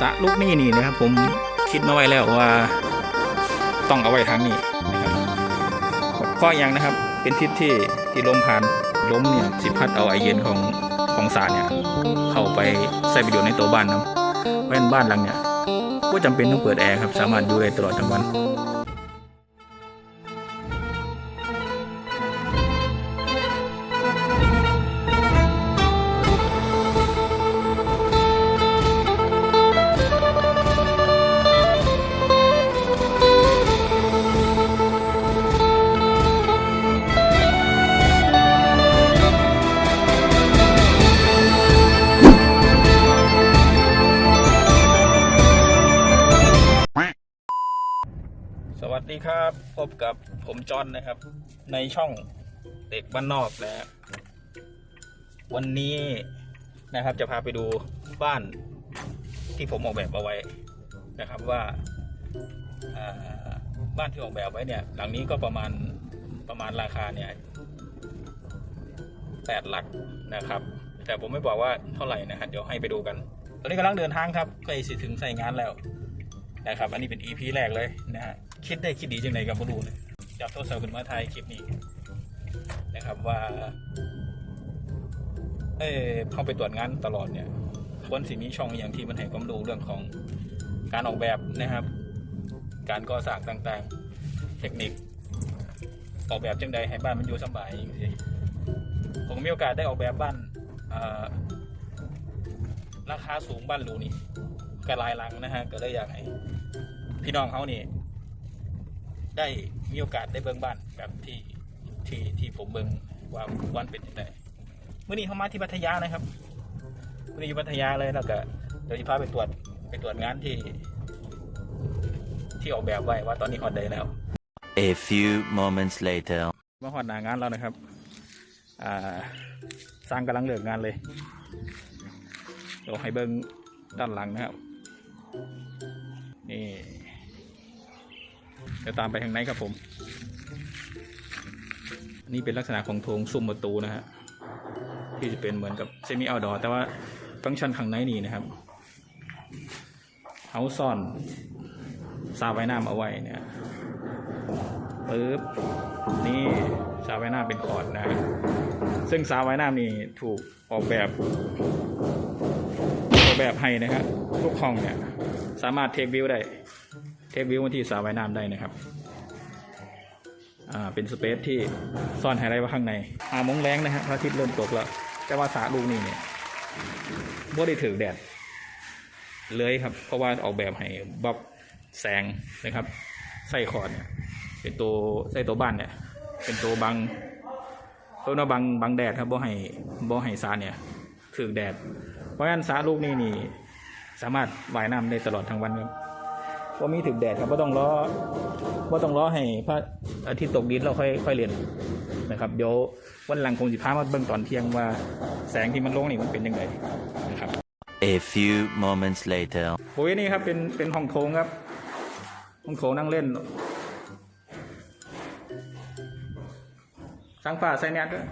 สะลูกนี่นี่นะครับ ผมคิดมาไว้แล้วว่าต้องเอาไว้ทางนี้นะครับข้ออย่างนะครับเป็นทิศที่ที่ลมผ่านลมเนี่ยสิพัดเอาไอเย็นของของสรเนี่ยเข้าไปใส่ประโยชน์ในตัวบ้านนะเพราะฉะนั้นบ้านหลังเนี่ยก็จำเป็นต้องเปิดแอร์ครับสามารถอยู่ได้ตลอดทั้งวัน บพบกับผมจอนนะครับ ในช่องเด็กบ้านนอกนะฮะวันนี้นะครับจะพาไปดูบ้านที่ผมออกแบบเอาไว้นะครับว่าาบ้านที่ออกแบบไว้เนี่ย หลังนี้ก็ประมาณประมาณราคาเนี่ยแปดหลักนะครับ แต่ผมไม่บอกว่าเท่าไหร่นะครับเดี๋ยวให้ไปดูกัน ตอนนี้กำลังเดินทางครับใกล้สิถึงใส่งานแล้วนะครับ อันนี้เป็น EP แรกเลยนะฮะ คิดได้คิดดีจังไหนกับมาดูเลยจับโทรศัพท์ขึ้นมาถ่ายคลิปนี้นะครับว่าเออเข้าไปตรวจงานตลอดเนี่ยควรสิมีช่องอย่างที่มันให้ความรู้เรื่องของการออกแบบนะครับ การก่อสร้างต่างๆ เทคนิค ออกแบบจังใดให้บ้านมันอยู่สบายอย่างนี้ผมมีโอกาสได้ออกแบบบ้านราคาสูงบ้านหรูนี่กระลายลังนะฮะก็เลยอยากให้พี่น้องเขานี่ ได้มีโอกาสได้เบิ่งบ้านแบบที่ที่ที่ผมเบิ่งว่าวันเป็นยังไงเมื่อนี้เขามาที่พัทยานะครับเมื่อนี้อยู่พัทยาเลยแล้วก็เดี๋ยวจะพาไปตรวจไปตรวจงานที่ ที่ออกแบบไว้ว่าตอนนี้ฮอตได้แล้ว A few moments later. มาฮอตหนางานแล้วนะครับอ่าสร้างกำลังเลิกงานเลยเดี๋ยวให้เบิ่งด้านหลังนะครับ นี่ เดี๋ยวตามไปทางไหนครับผม นี่เป็นลักษณะของโถงซุ้มประตูนะฮะที่จะเป็นเหมือนกับเซมิเอาดอแต่ว่าฟังก์ชันข้างในนี่นะครับเฮาซ่อนซาไว้น้ำเอาไว้เนี่ยปึ๊บนี่ซาไว้น้ำเป็นคอร์ดนะฮะซึ่งซาไว้น้ำนี่ถูกออกแบบออกแบบให้นะครับทุกห้องเนี่ยสามารถเทควิวได้ เทควิวมาที่สระว่ายน้ำได้นะครับอ่าเป็นสเปซที่ซ่อนไฮไลท์ไว้ข้างในอ่ามงแรงนะฮะพระอาทิตย์เริ่มตกแล้ว แต่ว่าสระลูกนี่เนี่ยบ่ได้ถือแดดเลยครับ เพราะว่าออกแบบให้บล็อกแสงนะครับใส่คอดเนี่ยเป็นตัวใส่ตัวบ้านเนี่ย เป็นตัวบังเพื่อว่าบังบังแดดครับบ่ให้บ่ให้สระเนี่ยถือแดด เพราะฉะนั้นสระลูกนี่นี่ สามารถว่ายน้ำได้ตลอดทั้งวันครับ ว่ามีถึงแดดครับว่าต้องรอว่าต้องรอให้พระอาทิตย์ตกดินเราค่อยค่อยเรียนนะครับเดี๋ยววันหลังคงสิพามาเบิ่งตอนเที่ยงว่าแสงที่มันลงนี่มันเป็นยังไงนะครับ A few moments later. โอ้ยนี่ครับเป็นเป็นห้องโถงครับห้องโถงนั่งเล่นสร้างฝ้าใส่แมสด้วย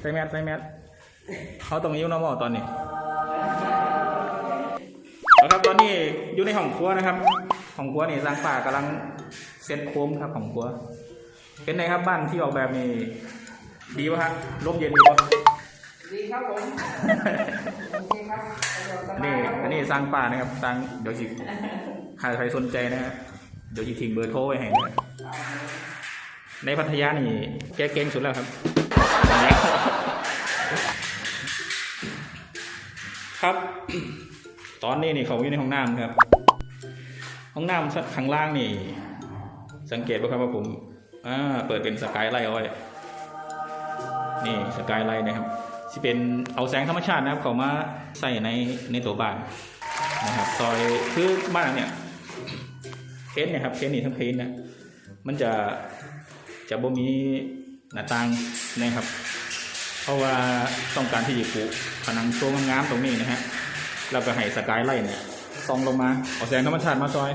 ใส่แมสใส่แมสเขาตรงนี้นอมอตอนนี้เอาครับตอ นนี้อยู่ในห้องครัวนะครับห้องครัวนี่สร้างฝ้ากำลังเซ็ตโค้งครับห้องครัว เป็นไงครับบ้านที่ออกแบบนี่ดีป่ะฮะร่มเย็นดีป่ะดีครับผมโอเคครับสะดวกสอันบานี้ยครับอันนี้สร้างป่านะครับสร้างเดี๋ยวสิใครใครสนใจนะฮะเดี๋ยวจะทิ้งเบอร์โทรไว้ให้นะในพัทยานี่แกเก่งสุดแล้วครับ ครับ ตอนนี้นี่เขาอยู่ในห้องน้ำครับ ห้องน้ำข้างล่างนี่ สังเกตว่าครับว่าผมอ่าเปิดเป็นสกายไลท์เอาไว้นี่สกายไลท์นะครับที่เป็นเอาแสงธรรมชาตินะครับ เขามาใส่ในในตัวบ้านนะครับซอยคือบ้านเนี่ยเพ้นเนี่ยครับเพ้นนี่ทั้งเพ้นนะมันจะจะบ่มีหน้าต่างนะครับ เพราะว่าต้องการที่จะปลูกผนังโชว์งามๆตรงนี้นะฮะ แล้วก็ให้สกายไลท์เนี่ยส่องลงมาเอาแสงธรรมชาติมาซอย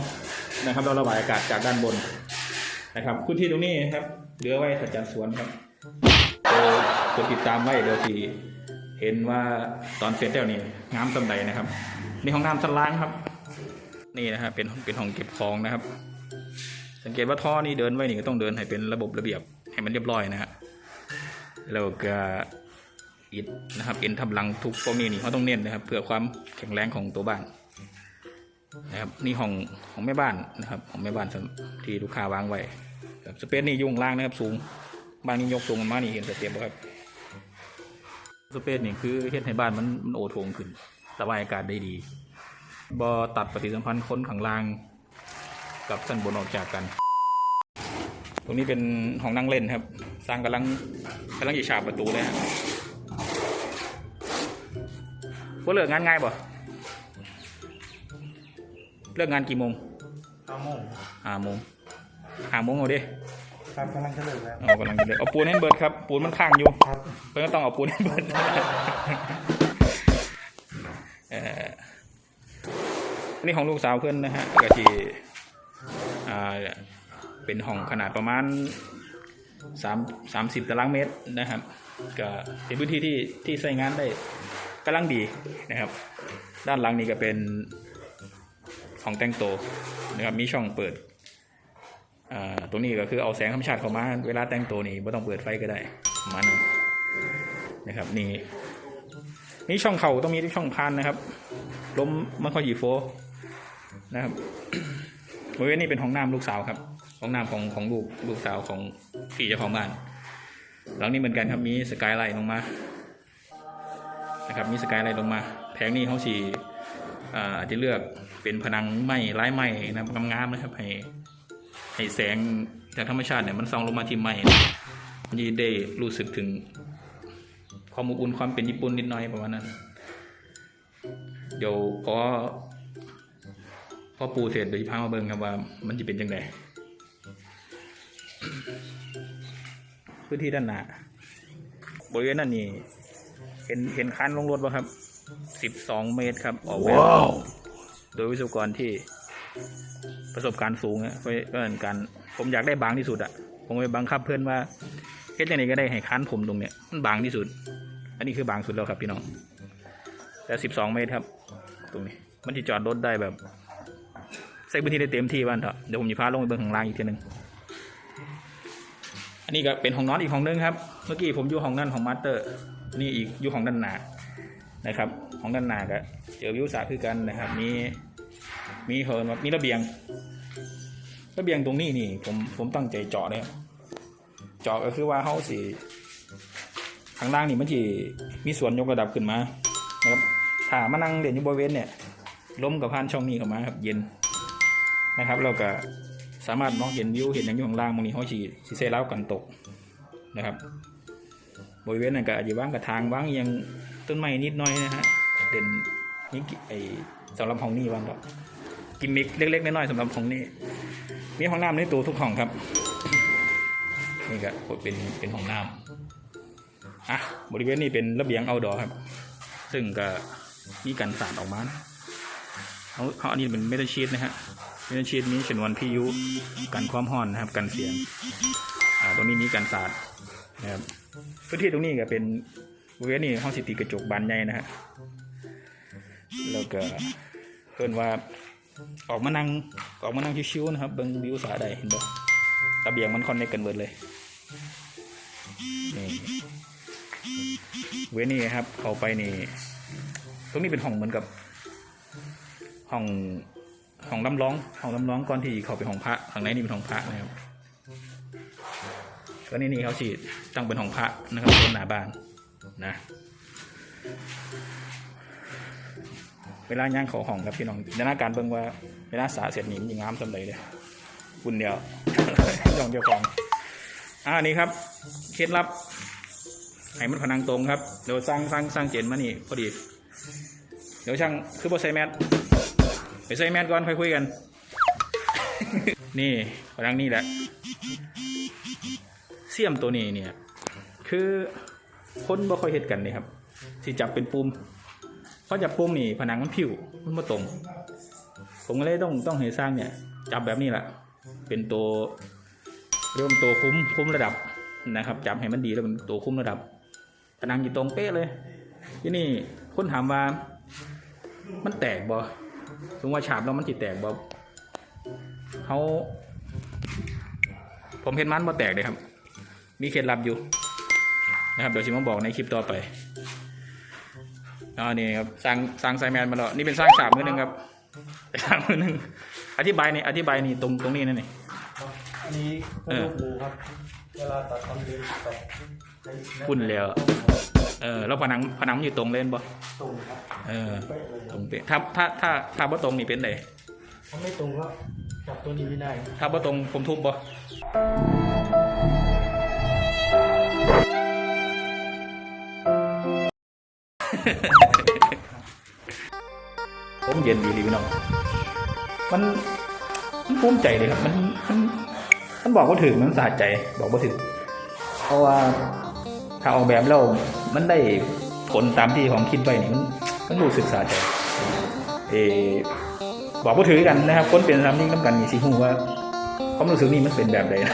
นะครับ เราระบายอากาศจากด้านบนนะครับพื้นที่ตรงนี้ครับเหลือไว้ถัดจากสวนครับเดี๋ยวติดตามไว้เดี๋ยวสิเห็นว่าตอนเสร็จแล้วนี่งามสำใดนะครับนี่ห้องน้ำชั้นล่างครับ นี่นะครับเป็นเป็นห้องเก็บของนะครับ สังเกตว่าท่อนี่เดินไว้นี่ก็ต้องเดินให้เป็นระบบระเบียบให้มันเรียบร้อยนะฮะแล้วก็ อิฐนะครับเอ็นทำลังทุกพวกนี้นี่เขาต้องเน้นนะครับ เพื่อความแข็งแรงของตัวบ้านนะครับนี่ห้องของแม่บ้านนะครับของแม่บ้านที่ลูกค้าวางไว้ครับสเปซนี่ยุ่งล่างนะครับสูงบ้านนี้ยกสูงมานี่เห็นสเต็ปบ่ครับสเปซนี่คือเฮ็ดให้บ้านมันมันโอโถงขึ้นระบายอากาศได้ดีบอตัดปฏิสัมพันธ์คนข้างล่าง กับชั้นบนออกจากกัน ตรงนี้เป็นห้องนั่งเล่นครับ สร้างกำลังกำลังจะฉาบประตูเลยฮะ ว่าเลิกงานง่ายป่ะเลิกงานกี่โมงห้าโมงห้าโมงห้าโมงเอาดิครับกำลังจะเลิกแล้วเอากำลังจะเลิกเอาปูนให้เบิร์ดครับ ปูนมันข้างอยู่ครับเพื่อนก็ต้องเอาปูนให้เบิร์ดเอ่ออันนี่ของลูกสาวเพื่อนนะฮะก็ที่อ่าเป็นห้องขนาดประมาณสามสามสิบตารางเมตรนะครับ ก็เป็นพื้นที่ที่ที่ใช้งานได้ กำลังดีนะครับ ด้านหลังนี้ก็เป็นห้องแต่งตัวนะครับมีช่องเปิดอ่าตรงนี้ก็คือเอาแสงธรรมชาติเข้ามา เวลาแต่งตัวนี่ไม่ต้องเปิดไฟก็ได้มาณนั้นนะครับนี่นี่ช่องเข่าต้องมีช่องพานนะครับล้มไม่ค่อยหยีโฟนะครับบริเวณนี้เป็นห้องน้ำลูกสาวครับห้องน้ำของของลูกลูกสาวของพี่เจ้าของบ้าน หลังนี้เหมือนกันครับมีสกายไลท์ลงมา นะครับมีสกายไลท์ลงมา แผงนี้เขาสีอาจจะเลือกเป็นผนังไม้ลายไม้นะครับงามๆนะครับให้ให้แสงจากธรรมชาติเนี่ยมันส่องลงมาที่ไม้มันจะได้รู้สึกถึงความอบอุ่นความเป็นญี่ปุ่นนิดหน่อยประมาณนั้น เดี๋ยวพอพอปูเสร็จเดี๋ยวพามาเบิ่งครับว่า มันจะเป็นยังไงพื้นที่ด้านหน้าบริเวณนั้นนี่ เห็นเห็นคันลงรถป่ะครับสิบสองเมตรครับออกแบบโดยวิศวกรที่ประสบการณ์สูงนะเพราะเพราะฉะนั้นการผมอยากได้บางที่สุดอะผมไปบังคับเพื่อนว่าเฮ็ดยังไงก็ได้ให้คันผมตรงเนี้ยมันบางที่สุด อันนี้คือบางสุดแล้วครับพี่น้อง แต่สิบสองเมตรครับ ตรงนี้ มันจะจอดรถได้แบบใส่พื้นที่ได้เต็มที่บ้านเถอะเดี๋ยวผมจะพาลงไปเบื้องข้างล่างอีกทีหนึ่งอันนี้ก็เป็นห้องนอนอีกห้องนึงครับ เมื่อกี้ผมอยู่ห้องนั่นของมาสเตอร์ นี่อีกอยู่ห้องด้านหน้านะครับห้องด้านหน้าก็เจอวิวสระคือกันนะครับ มีมีเฮิร์นมีระเบียง ระเบียงตรงนี้นี่ผมผมตั้งใจเจาะเนี่ยเจาะก็คือว่าเขาสิข้างล่างนี่มันจะมีส่วนยกระดับขึ้นมานะครับถ้ามานั่งเด่นอยู่บริเวณเนี่ยล้มกับผ่านช่องนี้เข้ามาครับเย็นนะครับเราก็สามารถมองเห็นวิวเห็นอย่างอยู่ข้างล่างมองนี้เขาฉีสีเซเล้ากันตกนะครับ บริเวณนั้นก็อาจจะว่างกับทางว่างยังต้นไม้นิดหน้อยนะฮะเด่นนี่ไอสำหรับห้องนี้ว่างก็กิมมิกเล็กๆน้อยๆสำหรับห้องนี้ มีห้องน้ำในตัวทุกห้องครับนี่ก็เป็นเป็นห้องน้ำอะบริเวณนี้เป็นระเบียงเอาดอครับ ซึ่งก็มีการสาดออกมานะเขาเขาอันนี้เป็นเมทัลชีตนะฮะเมทัลชีตมีชนวนพิยุกันความห้อนนะครับกันเสียงอ่าตรงนี้มีกันสาดนะครับ พื้นที่ตรงนี้ก็เป็นบริเวณนี้ห้องสิติกระจกบานใหญ่นะฮะแล้วก็เพิ่นว่าออกมานั่งออกมานั่งชิวๆนะครับเบิ่งวิวสาใดเห็นบ่ระเบียงมันคอนเนคกันเบิดเลยนี่เวนี่ครับเข้าไปนี่ตรงนี้เป็นห้องเหมือนกับห้องห้องลำร้องห้องลำร้องก่อนที่เขาไปห้องพระข้างในนี่เป็นห้องพระนะครับ ก็นี่นี่เขาฉีดตั้งเป็นห้องพระนะครับบนหน้าบ้านนะ เวลาย่างเขาห้องครับพี่น้องในหน้าการเบิ่งว่าเวลาสาเสร็จนี่มันยังงามสำเลยเลยคุณเดียวย่องเดียวของอ่านี่ครับเคล็ดลับให้มันผนังตรงครับเดี๋ยวสร้างสร้างสร้างเจนมานี่พอดี เดี๋ยวช่างคือบอใส่แมสไปใส่แมสก่อนค่อยคุยกัน นี่พลังนี่แหละ เสียมตัวนี้เนี่ยคือคนบ่ค่อยเห็ดกันนี่ครับที่จับเป็นปุ่มเพราะจับปุ่มนี่ผนังมันผิวมันมาตรง ผมก็เลยต้องต้องให้สร้างเนี่ย จับแบบนี้แหละเป็นตัวเริ่มตัวคุ้มคุ้มระดับนะครับ จับให้มันดีแล้วเป็นตัวคุ้มระดับผนังอยู่ตรงเป๊ะเลย ที่นี่คนถามว่า มันแตกบ่สมมติว่าฉาบแล้วมันติแตกบ่เขาผมเห็นมันบ่แตกเลยครับ มีเคล็ดลับอยู่นะครับเดี๋ยวชิมาบอกในคลิปต่อไปอ๋อนี่ครับสร้างสร้างไซแมนมาแล้วนี่เป็นสร้างฉาบมือหนึ่งครับสร้างมือหนึ่งอธิบายนี่อธิบายนี่ตรงตรงนี้นั่นนี่อันนี้เออลูกบูครับเวลาตัดทำดินตัดใช้ฝุ่นแล้วเออแล้วผนังผนังมันอยู่ตรงเล่นบ่ตรงครับเออเป๊ะเลยคตรัรบงเป๊ะถ้าถ้าถ้าถ้าบ่ตรงนี่เป็นไดถ้าไม่ตรงก็จับตัวนี้ไม่ได้ ถ้าบ่ตรงผมทุบบ่ พี่น้อง มันมันภูมิใจเลยครับ มันมันมันบอกว่าถึงมันสะใจ บอกว่าถึงเพราะว่าถ้าออกแบบแล้วมันได้ผลตามที่ของคิดไว้นี่มันมันรู้สึกสะใจเออบอกว่าถือกันนะครับคนเป็นทำนิ่งน้ำกันนี่สิหูว่าความรู้สึกนี่มันเป็นแบบใดนะ